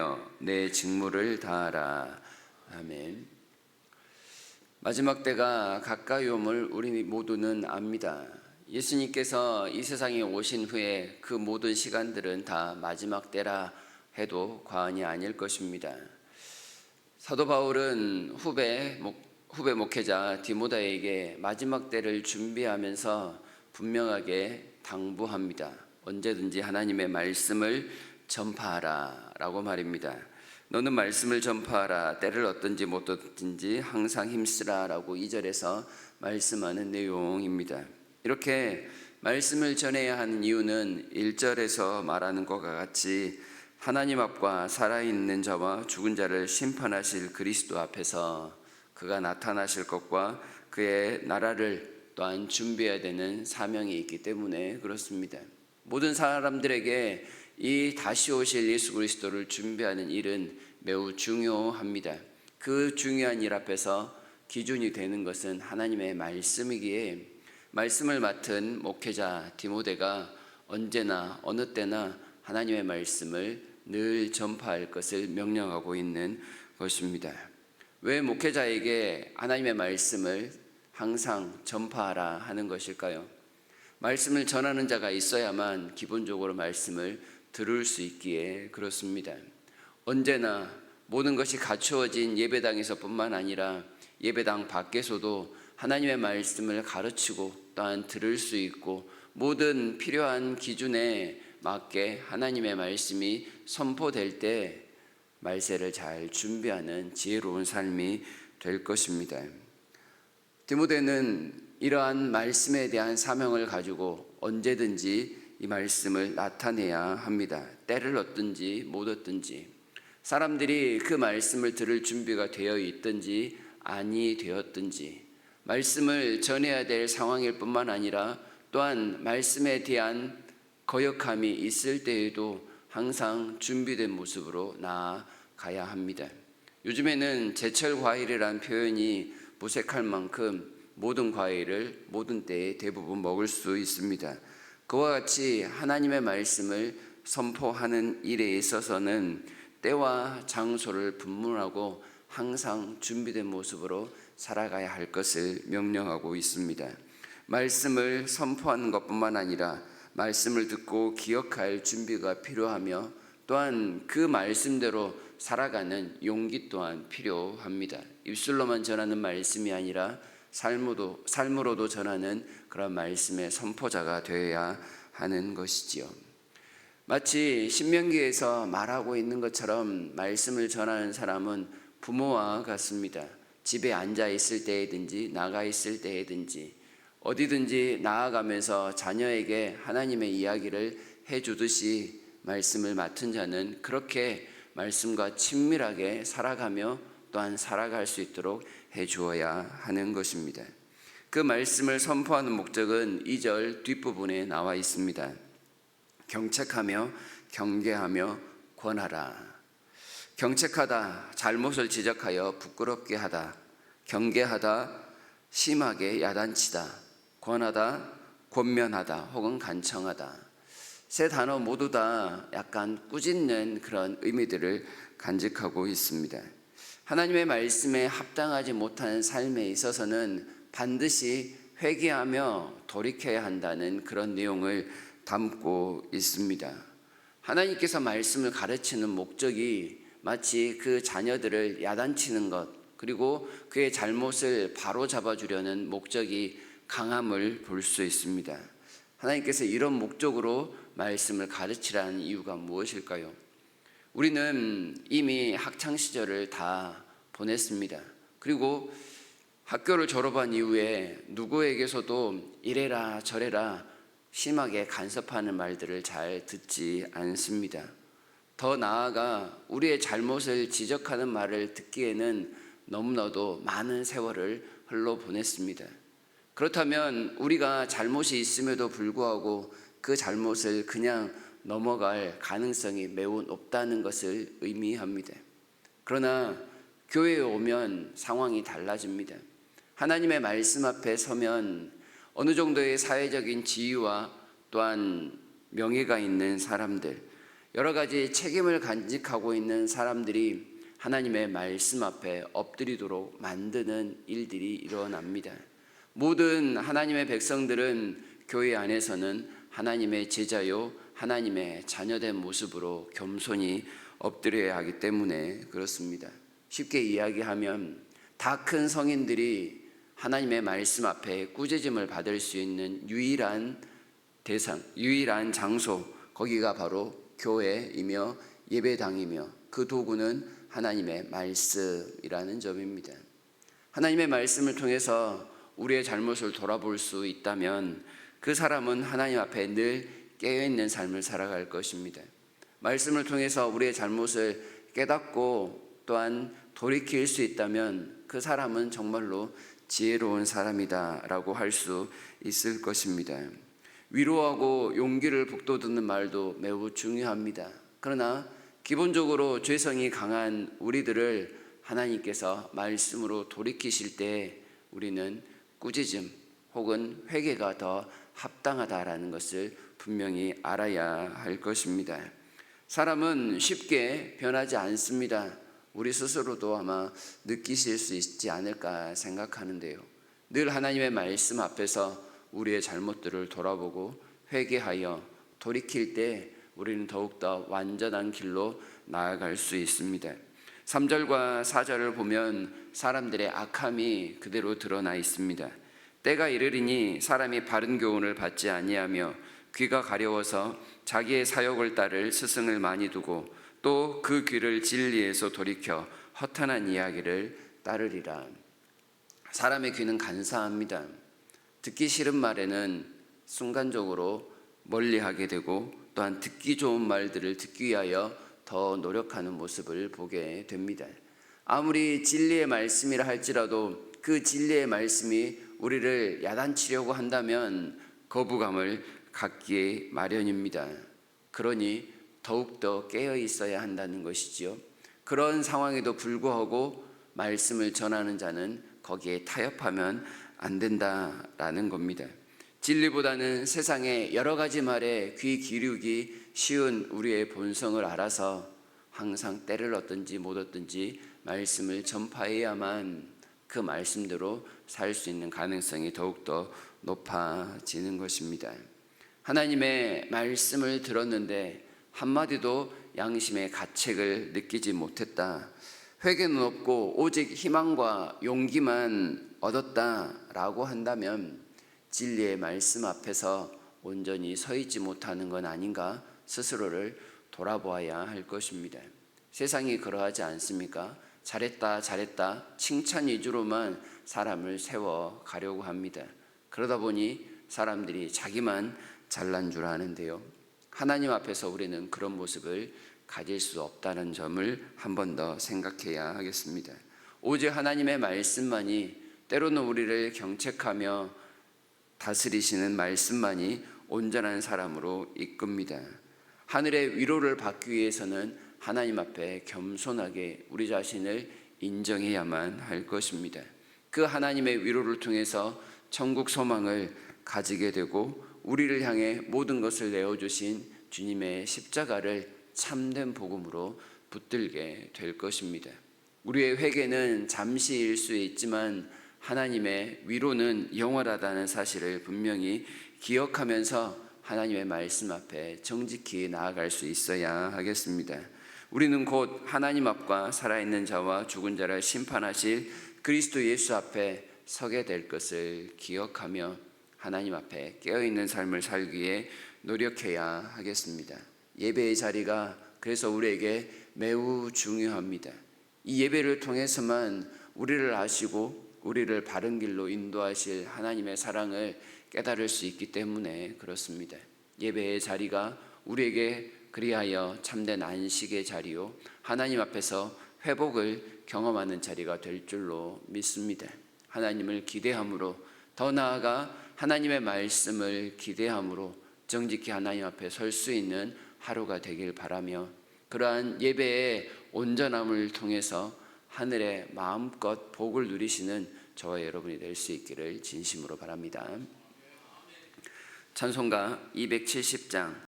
순종하며 내 직무를 다하라. 아멘. 마지막 때가 가까이 옴을 우리 모두는 압니다. 예수님께서 이 세상에 오신 후에 그 모든 시간들은 다 마지막 때라 해도 과언이 아닐 것입니다. 사도 바울은 후배 목, 후배 목회자 디모다에게 마지막 때를 준비하면서 분명하게 당부합니다. 언제든지 하나님의 말씀을 전파하라 라고 말입니다. 너는 말씀을 전파하라 때를 어떤지 못 어떤지 항상 힘쓰라 라고 2절에서 말씀하는 내용입니다. 이렇게 말씀을 전해야 하는 이유는 1절에서 말하는 것과 같이 하나님 앞과 살아있는 자와 죽은 자를 심판하실 그리스도 앞에서 그가 나타나실 것과 그의 나라를 또한 준비해야 되는 사명이 있기 때문에 그렇습니다. 모든 사람들에게 이 다시 오실 예수 그리스도를 준비하는 일은 매우 중요합니다. 그 중요한 일 앞에서 기준이 되는 것은 하나님의 말씀이기에 말씀을 맡은 목회자 디모데가 언제나 어느 때나 하나님의 말씀을 늘 전파할 것을 명령하고 있는 것입니다. 왜 목회자에게 하나님의 말씀을 항상 전파하라 하는 것일까요? 말씀을 전하는 자가 있어야만 기본적으로 말씀을 들을 수 있기에 그렇습니다. 언제나 모든 것이 갖추어진 예배당에서뿐만 아니라 예배당 밖에서도 하나님의 말씀을 가르치고 또한 들을 수 있고 모든 필요한 기준에 맞게 하나님의 말씀이 선포될 때 말세를 잘 준비하는 지혜로운 삶이 될 것입니다. 디모데는 이러한 말씀에 대한 사명을 가지고 언제든지 이 말씀을 나타내야 합니다. 때를 얻든지 못 얻든지 사람들이 그 말씀을 들을 준비가 되어 있든지 아니 되었든지 말씀을 전해야 될 상황일 뿐만 아니라 또한 말씀에 대한 거역함이 있을 때에도 항상 준비된 모습으로 나아가야 합니다. 요즘에는 제철 과일이란 표현이 무색할 만큼 모든 과일을 모든 때에 대부분 먹을 수 있습니다. 그와 같이 하나님의 말씀을 선포하는 일에 있어서는 때와 장소를 분문하고 항상 준비된 모습으로 살아가야 할 것을 명령하고 있습니다. 말씀을 선포하는 것뿐만 아니라 말씀을 듣고 기억할 준비가 필요하며 또한 그 말씀대로 살아가는 용기 또한 필요합니다. 입술로만 전하는 말씀이 아니라 삶으로, 삶으로도 전하는 그런 말씀의 선포자가 되어야 하는 것이지요. 마치 신명기에서 말하고 있는 것처럼 말씀을 전하는 사람은 부모와 같습니다. 집에 앉아 있을 때든지 나가 있을 때든지 어디든지 나아가면서 자녀에게 하나님의 이야기를 해주듯이 말씀을 맡은 자는 그렇게 말씀과 친밀하게 살아가며 또한 살아갈 수 있도록 해 주어야 하는 것입니다. 그 말씀을 선포하는 목적은 2절 뒷부분에 나와 있습니다. 경책하며 경계하며 권하라. 경책하다, 잘못을 지적하여 부끄럽게 하다, 경계하다, 심하게 야단치다, 권하다, 권면하다, 혹은 간청하다. 세 단어 모두 다 약간 꾸짖는 그런 의미들을 간직하고 있습니다. 하나님의 말씀에 합당하지 못한 삶에 있어서는 반드시 회개하며 돌이켜야 한다는 그런 내용을 담고 있습니다. 하나님께서 말씀을 가르치는 목적이 마치 그 자녀들을 야단치는 것, 그리고 그의 잘못을 바로 잡아주려는 목적이 강함을 볼 수 있습니다. 하나님께서 이런 목적으로 말씀을 가르치라는 이유가 무엇일까요? 우리는 이미 학창 시절을 다 보냈습니다. 그리고 학교를 졸업한 이후에 누구에게서도 이래라 저래라 심하게 간섭하는 말들을 잘 듣지 않습니다. 더 나아가 우리의 잘못을 지적하는 말을 듣기에는 너무나도 많은 세월을 흘러 보냈습니다. 그렇다면 우리가 잘못이 있음에도 불구하고 그 잘못을 그냥 넘어갈 가능성이 매우 높다는 것을 의미합니다. 그러나 교회에 오면 상황이 달라집니다. 하나님의 말씀 앞에 서면 어느 정도의 사회적인 지위와 또한 명예가 있는 사람들, 여러 가지 책임을 간직하고 있는 사람들이 하나님의 말씀 앞에 엎드리도록 만드는 일들이 일어납니다. 모든 하나님의 백성들은 교회 안에서는 하나님의 제자요, 하나님의 자녀된 모습으로 겸손히 엎드려야 하기 때문에 그렇습니다. 쉽게 이야기하면 다 큰 성인들이 하나님의 말씀 앞에 꾸짖음을 받을 수 있는 유일한 대상, 유일한 장소, 거기가 바로 교회이며 예배당이며 그 도구는 하나님의 말씀이라는 점입니다. 하나님의 말씀을 통해서 우리의 잘못을 돌아볼 수 있다면 그 사람은 하나님 앞에 늘 깨어있는 삶을 살아갈 것입니다. 말씀을 통해서 우리의 잘못을 깨닫고 또한 돌이킬 수 있다면 그 사람은 정말로 지혜로운 사람이다라고 할 수 있을 것입니다. 위로하고 용기를 북돋우는 말도 매우 중요합니다. 그러나 기본적으로 죄성이 강한 우리들을 하나님께서 말씀으로 돌이키실 때 우리는 꾸짖음 혹은 회개가 더 합당하다라는 것을 분명히 알아야 할 것입니다. 사람은 쉽게 변하지 않습니다. 우리 스스로도 아마 느끼실 수 있지 않을까 생각하는데요. 늘 하나님의 말씀 앞에서 우리의 잘못들을 돌아보고 회개하여 돌이킬 때 우리는 더욱더 완전한 길로 나아갈 수 있습니다. 3절과 4절을 보면 사람들의 악함이 그대로 드러나 있습니다. 때가 이르리니 사람이 바른 교훈을 받지 아니하며 귀가 가려워서 자기의 사욕을 따를 스승을 많이 두고 또 그 귀를 진리에서 돌이켜 허탄한 이야기를 따르리라. 사람의 귀는 간사합니다. 듣기 싫은 말에는 순간적으로 멀리하게 되고 또한 듣기 좋은 말들을 듣기 위하여 더 노력하는 모습을 보게 됩니다. 아무리 진리의 말씀이라 할지라도 그 진리의 말씀이 우리를 야단치려고 한다면 거부감을 갖기에 마련입니다. 그러니 더욱더 깨어 있어야 한다는 것이지요. 그런 상황에도 불구하고 말씀을 전하는 자는 거기에 타협하면 안 된다라는 겁니다. 진리보다는 세상의 여러 가지 말에 귀 기울이기 쉬운 우리의 본성을 알아서 항상 때를 얻든지 못 얻든지 말씀을 전파해야만 그 말씀대로 살 수 있는 가능성이 더욱더 높아지는 것입니다. 하나님의 말씀을 들었는데 한마디도 양심의 가책을 느끼지 못했다. 회개는 없고 오직 희망과 용기만 얻었다라고 한다면 진리의 말씀 앞에서 온전히 서 있지 못하는 건 아닌가 스스로를 돌아보아야 할 것입니다. 세상이 그러하지 않습니까? 잘했다, 잘했다, 칭찬 위주로만 사람을 세워 가려고 합니다. 그러다 보니 사람들이 자기만 잘난 줄 아는데요. 하나님 앞에서 우리는 그런 모습을 가질 수 없다는 점을 한 번 더 생각해야 하겠습니다. 오직 하나님의 말씀만이 때로는 우리를 경책하며 다스리시는 말씀만이 온전한 사람으로 이끕니다. 하늘의 위로를 받기 위해서는 하나님 앞에 겸손하게 우리 자신을 인정해야만 할 것입니다. 그 하나님의 위로를 통해서 천국 소망을 가지게 되고 우리를 향해 모든 것을 내어주신 주님의 십자가를 참된 복음으로 붙들게 될 것입니다. 우리의 회개는 잠시일 수 있지만 하나님의 위로는 영원하다는 사실을 분명히 기억하면서 하나님의 말씀 앞에 정직히 나아갈 수 있어야 하겠습니다. 우리는 곧 하나님 앞과 살아있는 자와 죽은 자를 심판하실 그리스도 예수 앞에 서게 될 것을 기억하며 하나님 앞에 깨어있는 삶을 살기에 노력해야 하겠습니다. 예배의 자리가 그래서 우리에게 매우 중요합니다. 이 예배를 통해서만 우리를 아시고 우리를 바른 길로 인도하실 하나님의 사랑을 깨달을 수 있기 때문에 그렇습니다. 예배의 자리가 우리에게 그리하여 참된 안식의 자리요 하나님 앞에서 회복을 경험하는 자리가 될 줄로 믿습니다. 하나님을 기대함으로 더 나아가 하나님의 말씀을 기대함으로 정직히 하나님 앞에 설 수 있는 하루가 되길 바라며 그러한 예배의 온전함을 통해서 하늘의 마음껏 복을 누리시는 저와 여러분이 될 수 있기를 진심으로 바랍니다. 찬송가 270장